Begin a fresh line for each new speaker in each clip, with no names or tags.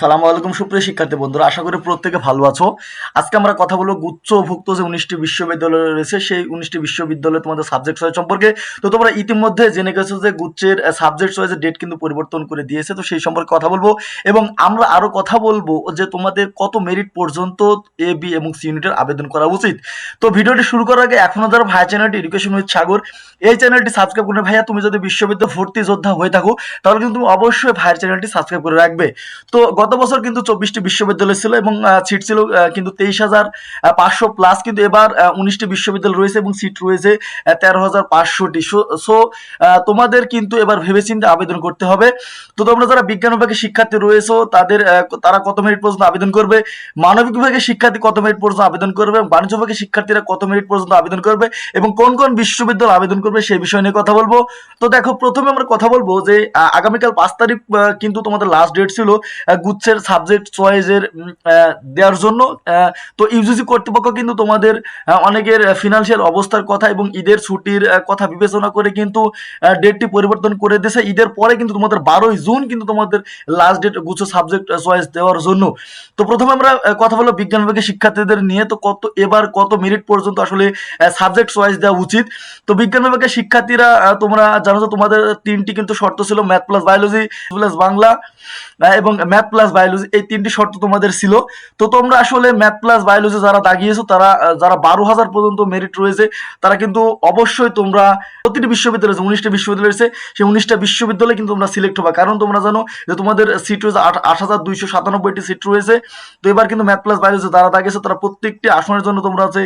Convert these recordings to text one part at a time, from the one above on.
সালাম আলাইকুম, সুপ্রিয় শিক্ষার্থী বন্ধুরা, আশা করি প্রত্যেকে ভালো আছো। আজকে আমরা কথা বলব গুচ্ছভুক্ত যে উনিশটি বিশ্ববিদ্যালয় রয়েছে, সেই উনিশটি বিশ্ববিদ্যালয়ে তোমাদের সাবজেক্ট চয়েস সম্পর্কে। তো তোমরা ইতিমধ্যে জেনে গেছো যে গুচ্ছের সাবজেক্ট চয়েসের ডেট কিন্তু পরিবর্তন করে দিয়েছে, তো সেই সম্পর্কে কথা বলব। এবং আমরা আরও কথা বলব যে তোমাদের কত মেরিট পর্যন্ত এ বি এবং সি ইউনিটের আবেদন করা উচিত। তো ভিডিওটি শুরু করার আগে এখনও যারা ভাই চ্যানেলটি এডুকেশন উইথ সাগর, এই চ্যানেলটি সাবস্ক্রাইব করে ভাইয়া, তুমি যদি বিশ্ববিদ্যালয় ভর্তি যোদ্ধা হয়ে থাকো, তাহলে কিন্তু তুমি অবশ্যই ভাইয়ের চ্যানেলটি সাবস্ক্রাইব করে রাখবে। তো গত বছর কিন্তু চব্বিশটি বিশ্ববিদ্যালয় ছিল এবং সিট ছিল কিন্তু তেইশ হাজার পাঁচশো প্লাস কিন্তু এবার উনিশটি বিশ্ববিদ্যালয় রয়েছে এবং সিট রয়েছে তেরো হাজার পাঁচশোটি। সো তোমাদের কিন্তু এবার ভেবেচিন্তে আবেদন করতে হবে। তো তোমরা যারা বিজ্ঞান বিভাগের শিক্ষার্থী রয়েছে, তাদের তারা কত মিনিট পর্যন্ত আবেদন করবে? মানবিক বিভাগের শিক্ষার্থী কত মিনিট পর্যন্ত আবেদন করবে? এবং বাণিজ্য বিভাগের শিক্ষার্থীরা কত মিনিট পর্যন্ত আবেদন করবে? এবং কোন কোন বিশ্ববিদ্যালয় আবেদন করবে সেই বিষয় নিয়ে কথা বলব। তো দেখো, প্রথমে আমরা কথা বলব যে আগামীকাল পাঁচ তারিখ কিন্তু তোমাদের লাস্ট ডেট ছিল আহ, গুচ্ছের সাবজেক্ট চয়েসের দেওয়ার জন্য। তো ইউজিসি কর্তৃপক্ষ কিন্তু তোমাদের অনেকের ফিনান্সিয়াল অবস্থার কথা এবং ঈদের ছুটির কথা বিবেচনা করে কিন্তু ডেটটি পরিবর্তন করে দিয়েছে। ঈদের পরে কিন্তু তোমাদের বারোই জুন কিন্তু তোমাদের লাস্ট ডেট গুচ্ছ সাবজেক্ট চয়েস দেওয়ার জন্য। তো প্রথমে আমরা কথা বলব বিজ্ঞান বিভাগের শিক্ষার্থীদের নিয়ে। তো কত এবার কত মিনিট পর্যন্ত আসলে সাবজেক্ট চয়েস দেওয়া উচিত? তো বিজ্ঞান বিভাগের শিক্ষার্থীরা তোমরা জানো তোমাদের তিনটি কিন্তু শর্ত ছিল math plus biology plus Bangla এবং ম্যাথ প্লাস বায়োলজি এই তিনটি শর্ত তোমাদের ছিল। তো তোমরা আসলে ম্যাথ প্লাস বায়োলজি যারা দাগিয়েছো, তারা যারা বারো হাজার পর্যন্ত মেরিট রয়েছে, তারা কিন্তু অবশ্যই তোমরা প্রতিটি বিশ্ববিদ্যালয় রয়েছে উনিশটা বিশ্ববিদ্যালয় রয়েছে, সেই উনিশটা বিশ্ববিদ্যালয়ে কিন্তু তোমরা সিলেক্ট হবে। কারণ তোমরা জানো যে তোমাদের সিট রয়েছে আট হাজার দুইশো সাতানব্বইটি সিট রয়েছে। তো এবার কিন্তু ম্যাথ প্লাস বায়োলজি যারা দাগিয়েছে, তারা প্রত্যেকটি আসনের জন্য তোমরা হচ্ছে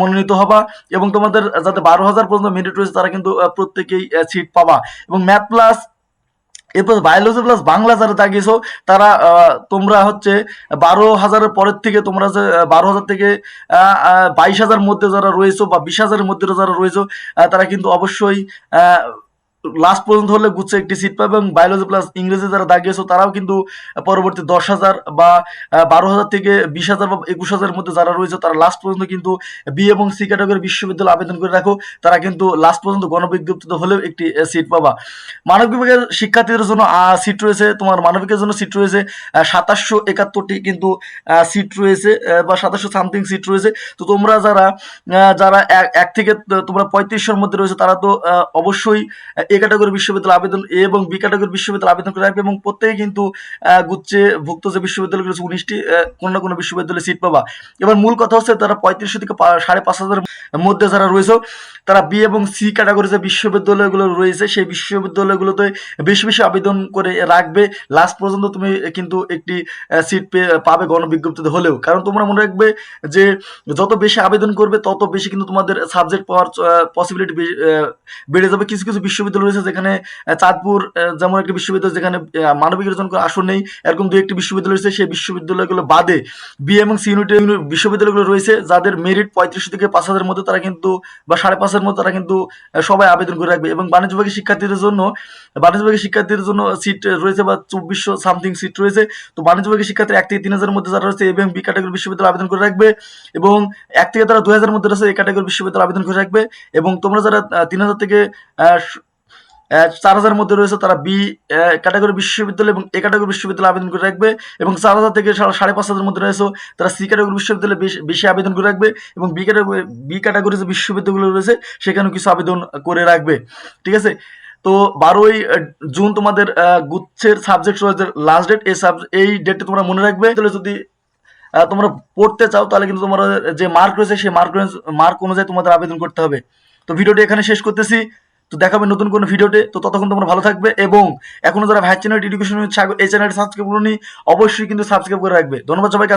মনোনীত হবা এবং তোমাদের যাতে বারো হাজার পর্যন্ত মেরিট রয়েছে, তারা কিন্তু প্রত্যেকেই সিট পাবা। এবং ম্যাথ প্লাস এরপর বায়োলজি প্লাস বাংলা যারা দাগিয়েছো তারা তোমরা হচ্ছে বারো হাজারের পরের থেকে তোমরা যে বারো হাজার থেকে বাইশ হাজার মধ্যে যারা রয়েছো বা বিশ হাজারের মধ্যে যারা রয়েছো তারা কিন্তু অবশ্যই লাস্ট পর্যন্ত হলে গুচ্ছে একটি সিট পাবে এবং বায়োলজি প্লাস ইংরেজি যারা দাগিয়েছো তারাও কিন্তু পরবর্তী দশ হাজার বা বারো হাজার থেকে বিশ হাজার বা একুশ হাজারের মধ্যে যারা রয়েছে, তারা লাস্ট পর্যন্ত কিন্তু বি এবং সি ক্যাটাগরি বিশ্ববিদ্যালয় আবেদন করে রাখো। তারা কিন্তু লাস্ট পর্যন্ত গণবিজ্ঞপ্তিতে হলেও একটি সিট পাবা। মানবিক বিভাগের শিক্ষার্থীদের জন্য সিট রয়েছে। তোমার মানবিকের জন্য সিট রয়েছে সাতাশশো একাত্তরটি কিন্তু সিট রয়েছে বা সাতাশশো সামথিং সিট রয়েছে। তো তোমরা যারা যারা এক- থেকে তোমরা পঁয়ত্রিশশোর মধ্যে রয়েছে, তারা তো অবশ্যই ক্যাটাগরি বিশ্ববিদ্যালয় আবেদন এ এবং বি ক্যাটাগরি বিশ্ববিদ্যালয় আবেদন করে রাখবে এবং প্রত্যেকে কিন্তু গুচ্ছে ভুক্ত যে বিশ্ববিদ্যালয় রয়েছে উনিশটি কোনো না কোনো বিশ্ববিদ্যালয়ে সিট পাবা। এবার মূল কথা হচ্ছে তারা পঁয়ত্রিশশো থেকে সাড়ে পাঁচ হাজারের মধ্যে যারা রয়েছে, তারা বি এবং সি ক্যাটাগরি যে বিশ্ববিদ্যালয়গুলো রয়েছে, সেই বিশ্ববিদ্যালয়গুলোতে বেশি বেশি আবেদন করে রাখবে। লাস্ট পর্যন্ত তুমি কিন্তু একটি সিট পেয়ে পাবে গণবিজ্ঞপ্তিতে হলেও। কারণ তোমরা মনে রাখবে যে যত বেশি আবেদন করবে, তত বেশি কিন্তু তোমাদের সাবজেক্ট পাওয়ার পসিবিলিটি বেড়ে যাবে। কিছু কিছু বিশ্ববিদ্যালয় রয়েছে যেখানে চাঁদপুর যেমন একটি বিশ্ববিদ্যালয় যেখানে মানবিক জন আসন নেই, এরকম দু একটি বিশ্ববিদ্যালয় রয়েছে। সেই বিশ্ববিদ্যালয়গুলো বাদে বি এবং সি ইউনিটের বিশ্ববিদ্যালয়গুলো রয়েছে, যাদের মেরিট পঁয়ত্রিশশো থেকে পাঁচ হাজারের মধ্যে তারা কিন্তু, বা সাড়ে পাঁচের মধ্যে তারা কিন্তু সবাই আবেদন করে রাখবে। এবং বাণিজ্য বিভাগের শিক্ষার্থীদের জন্য বাণিজ্য বিভাগের শিক্ষার্থীদের জন্য সিট রয়েছে বা চব্বিশশো সামথিং সিট রয়েছে। তো বাণিজ্য বিভাগের শিক্ষার্থী এক থেকে তিন হাজারের মধ্যে যারা রয়েছে এবং বি ক্যাটাগরি বিশ্ববিদ্যালয় আবেদন করে রাখবে। এবং এক থেকে তারা দুই হাজারের মধ্যে রয়েছে এই ক্যাটাগরি বিশ্ববিদ্যালয় আবেদন করে রাখবে। এবং তোমরা যারা তিন হাজার থেকে চার হাজার মধ্যে রয়েছে, তারা বি ক্যাটাগরি বিশ্ববিদ্যালয় এবং এ ক্যাটাগরি বিশ্ববিদ্যালয় আবেদন করে রাখবে এবং চার হাজার থেকে সাড়ে পাঁচ হাজার মধ্যে রয়েছে, তারা সি ক্যাটাগরি বিশ্ববিদ্যালয়ে বেশি আবেদন করে রাখবে এবং বি ক্যাটাগরি বি ক্যাটাগরি যে বিশ্ববিদ্যালয়গুলো রয়েছে, সেখানেও কিছু আবেদন করে রাখবে, ঠিক আছে? তো বারোই জুন তোমাদের গুচ্ছের সাবজেক্ট রয়েছে লাস্ট ডেট এই এই ডেটটা তোমরা মনে রাখবে, তাহলে যদি তোমরা পড়তে চাও, তাহলে কিন্তু তোমরা যে মার্ক রয়েছে, সেই মার্ক মার্ক অনুযায়ী তোমাদের আবেদন করতে হবে। তো ভিডিওটি এখানে শেষ করতেছি। তো দেখাবে নতুন কোনো ভিডিওতে। তো ততক্ষণ তোমরা ভালো থাকবে এবং এখনও যারা ভাই চ্যানেল এডুকেশন এই চ্যানেলটি সাবস্ক্রাইব করুন, অবশ্যই কিন্তু সাবস্ক্রাইব করে রাখবে। ধন্যবাদ সবাইকে